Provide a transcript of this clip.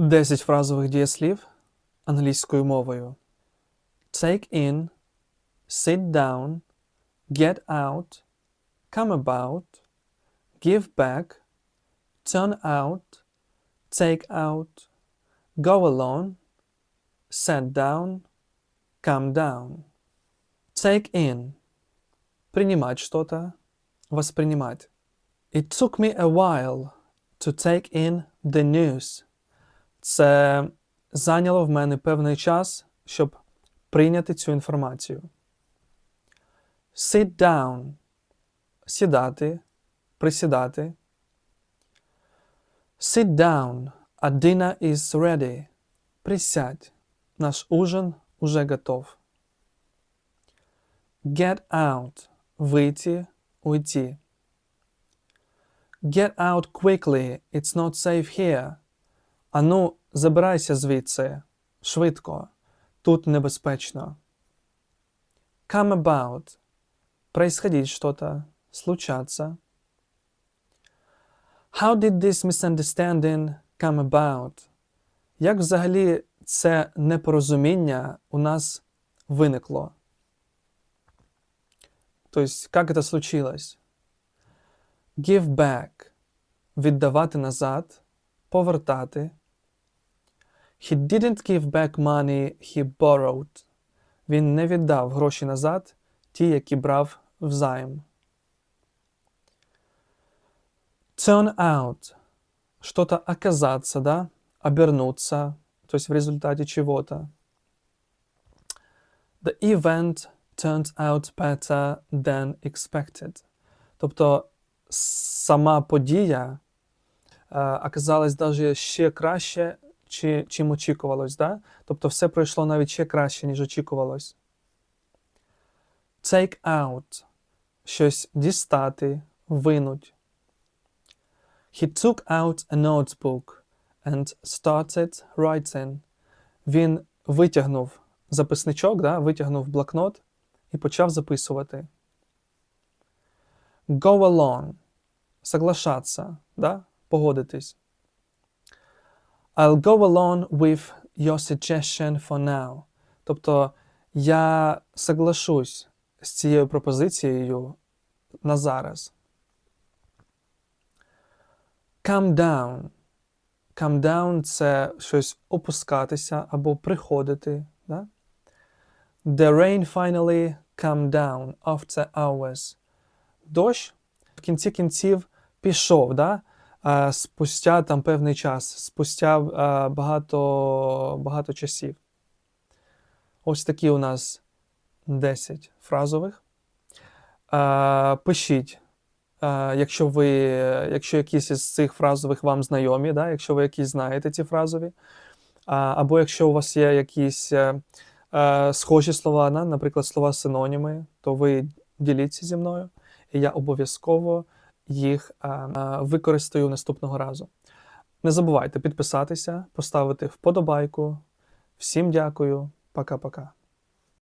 10 фразових дієслів англійською мовою. Take in, sit down, get out, come about, give back, turn out, take out, go alone, set down, come down. Take in. Принимать что-то, воспринимать. It took me a while to take in the news. Це зайняло в мене певний час, щоб прийняти цю інформацію. Sit down. Сідати, присідати. Sit down. A dinner is ready. Присядь. Наш ужин уже готов. Get out. Вийти, уйти. Get out quickly. It's not safe here. Ану, забирайся звідси. Швидко. Тут небезпечно. Come about. Происходить что-то. Случаться. How did this misunderstanding come about? Як взагалі це непорозуміння у нас виникло? То есть, как это случилось? Give back. Віддавати назад, повертати. He didn't give back money he borrowed. Він не віддав гроші назад, ті, які брав взайм. Turn out. Что-то оказаться, да? Обернуться, то есть в результате чего-то. The event turned out better than expected. Тобто сама подія е, оказалась даже ще краще, чи, чим очікувалось. Да? Тобто все пройшло навіть ще краще, ніж очікувалось. Take out. Щось дістати, винуть. He took out a notebook and started writing. Він витягнув записничок, да? витягнув блокнот і почав записувати. Go along. Соглашаться, да? погодитись. I'll go along with your suggestion for now. Тобто я соглашусь з цією пропозицією на зараз. Come down. Come down це щось опускатися або приходити. Да? The rain finally come down after hours. Дощ в кінці кінців пішов, да? Спустя там певний час, спустя багато, багато часів. Ось такі у нас 10 фразових. Пишіть, якщо ви, якщо якісь із цих фразових вам знайомі, да? якщо ви якісь знаєте ці фразові, або якщо у вас є якісь е, е, схожі слова, наприклад, слова синоніми, то ви діліться зі мною, і я обов'язково їх е, е, використаю наступного разу. Не забувайте підписатися, поставити вподобайку. Всім дякую, пока-пока.